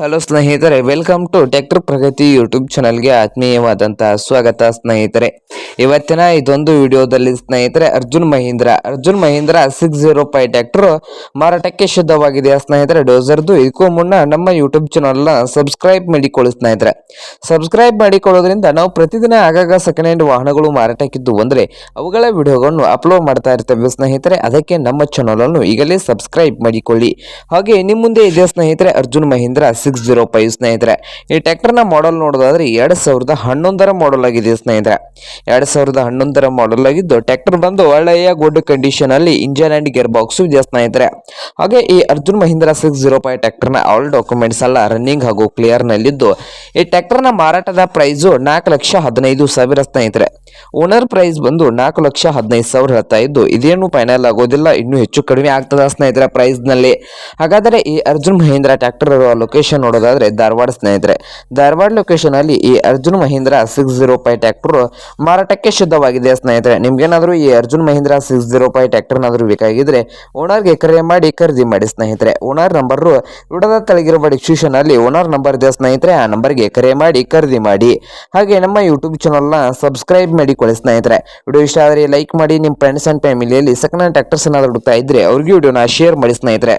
Hello ಸ್ನೇಹಿತರೆ welcome to tractor Pragati YouTube ಚಾನಲ್ಗೆ ಆತ್ಮೀಯವಾದಂತಹ ಸ್ವಾಗತ ಸ್ನೇಹಿತರೆ. ಇವತ್ತಿನ ಇದೊಂದು ವಿಡಿಯೋದಲ್ಲಿ ಸ್ನೇಹಿತರೆ, Arjun Mahindra. Arjun Mahindra six zero five tractor ಮಾರಾಟಕ್ಕೆ ಶುದ್ಧವಾಗಿದೆ ಸ್ನೇಹಿತರೆ? ಡೋಸರ್ದು ಇದಕ್ಕೂ ಮುನ್ನ ನಮ್ಮ ಯೂಟ್ಯೂಬ್ ಚಾನಲ್ನ ಸಬ್ಸ್ಕ್ರೈಬ್ ಮಾಡಿಕೊಳ್ಳಿ ಸ್ನೇಹಿತರೆ. ಸಬ್ಸ್ಕ್ರೈಬ್ ಮಾಡಿಕೊಳ್ಳೋದ್ರಿಂದ ನಾವು ಪ್ರತಿದಿನ ಆಗಾಗ ಸೆಕೆಂಡ್ ಹ್ಯಾಂಡ್ ವಾಹನಗಳು ಮಾರಾಟಕ್ಕಿದ್ದು ಅಂದರೆ ಅವುಗಳ ವಿಡಿಯೋಗಳನ್ನು ಅಪ್ಲೋಡ್ ಮಾಡ್ತಾ ಇರ್ತೇವೆ ಸ್ನೇಹಿತರೆ. ಅದಕ್ಕೆ ನಮ್ಮ ಚಾನಲನ್ನು ಈಗಲೇ ಸಬ್ಸ್ಕ್ರೈಬ್ ಮಾಡಿಕೊಳ್ಳಿ. ಹಾಗೆ ನಿಮ್ಮ ಮುಂದೆ ಇದೆ ಸ್ನೇಹಿತರೆ? Arjun Mahindra six zero five ಸ್ನೇಹಿತರೆ. ಈ ಟ್ರ್ಯಾಕ್ಟರ್ನ ಮಾಡೆಲ್ ನೋಡೋದಾದ್ರೆ ಎರಡು ಸಾವಿರದ ಹನ್ನೊಂದರ ಮಾಡೆಲ್ ಆಗಿದೆ ಸ್ನೇಹಿತರೆ. ಎರಡು ಸಾವಿರದ ಹನ್ನೊಂದರ ಮಾಡೆಲ್ ಆಗಿದ್ದು ಟ್ರ್ಯಾಕ್ಟರ್ ಬಂದು ಒಳ್ಳೆಯ ಗುಡ್ ಕಂಡೀಷನ್ ಅಲ್ಲಿ ಇಂಜನ್ ಅಂಡ್ ಗೇರ್ ಬಾಕ್ಸ್ ಇದೆ ಸ್ನೇಹಿತರೆ. ಹಾಗೆ ಈ Arjun Mahindra six zero five ಟ್ರ್ಯಾಕ್ಟರ್ನ ಆಲ್ ಡಾಕ್ಯುಮೆಂಟ್ಸ್ ಎಲ್ಲ ರನ್ನಿಂಗ್ ಹಾಗೂ ಕ್ಲಿಯರ್ ನಲ್ಲಿದ್ದು, ಈ ಟ್ಯಾಕ್ಟರ್ನ ಮಾರಾಟದ ಪ್ರೈಸು ನಾಲ್ಕು ಲಕ್ಷ ಹದಿನೈದು ಸಾವಿರ ಸ್ನೇಹಿತರೆ. ಓನರ್ ಪ್ರೈಸ್ ಬಂದು ನಾಲ್ಕು ಲಕ್ಷ ಹದಿನೈದು ಸಾವಿರ ಹೇಳ್ತಾ ಇದ್ದು, ಇದೇನು ಫೈನಲ್ ಆಗೋದಿಲ್ಲ, ಇನ್ನೂ ಹೆಚ್ಚು ಕಡಿಮೆ ಆಗ್ತದ ಸ್ನೇಹಿತರೆ ಪ್ರೈಸ್ನಲ್ಲಿ. ಹಾಗಾದರೆ ಈ ಅರ್ಜುನ್ ಮಹೀಂದ್ರ ಟ್ರ್ಯಾಕ್ಟರ್ ಇರುವ ಲೊಕೇಶನ್ ನೋಡೋದಾದ್ರೆ ಧಾರವಾಡ ಸ್ನೇಹಿತರೆ. ಧಾರವಾಡ ಲೊಕೇಶನ್ ಅಲ್ಲಿ ಈ Arjun Mahindra six zero five tractor ಮಾರಾಟಕ್ಕೆ ಶುದ್ಧವಾಗಿದೆ ಸ್ನೇಹಿತರೆ. ನಿಮ್ಗೇನಾದ್ರೂ ಈ ಅರ್ಜುನ್ ಮಹೀಂದ್ರ ಸಿಕ್ಸ್ ಜೀರೋ ಟ್ರ್ಯಾಕ್ಟರ್ನಾದ್ರೂ ಬೇಕಾಗಿದ್ರೆ ಓನರ್ಗೆ ಕರೆ ಮಾಡಿ, ಖರೀದಿ ಮಾಡಿ ಸ್ನೇಹಿತರೆ. ಓನರ್ ನಂಬರ್ ವಿಡದ ತಳಗಿರುವ ಡಿಸ್ಕ್ರಿಪ್ಷನ್ ಅಲ್ಲಿ ಓನರ್ ನಂಬರ್ ಇದೆ ಸ್ನೇಹಿತರೆ. ಆ ನಂಬರ್ಗೆ ಕರೆ ಮಾಡಿ, ಖರೀದಿ ಮಾಡಿ. ಹಾಗೆ ನಮ್ಮ ಯೂಟ್ಯೂಬ್ ಚಾನಲ್ನ ಸಬ್ಸ್ಕ್ರೈಬ್ ಮಾಡಿಕೊಳ್ಳಿ ಸ್ನೇಹಿತರೆ. ವಿಡಿಯೋ ಇಷ್ಟ ಆದರೆ ಲೈಕ್ ಮಾಡಿ ನಿಮ್ಮ ಫ್ರೆಂಡ್ಸ್ ಅಂಡ್ ಫ್ಯಾಮಿಲಿಯಲ್ಲಿ ಸೆಕೆಂಡ್ ಹ್ಯಾಂಡ್ ಟ್ಯಾಕ್ಟರ್ಸ್ ಏನಾದ್ರು ಹುಡುಕ್ತಾ ಇದ್ದರೆ ಅವ್ರಿಗೆ ವಿಡಿಯೋನ ಶೇರ್ ಮಾಡಿ ಸ್ನೇಹಿತರೆ.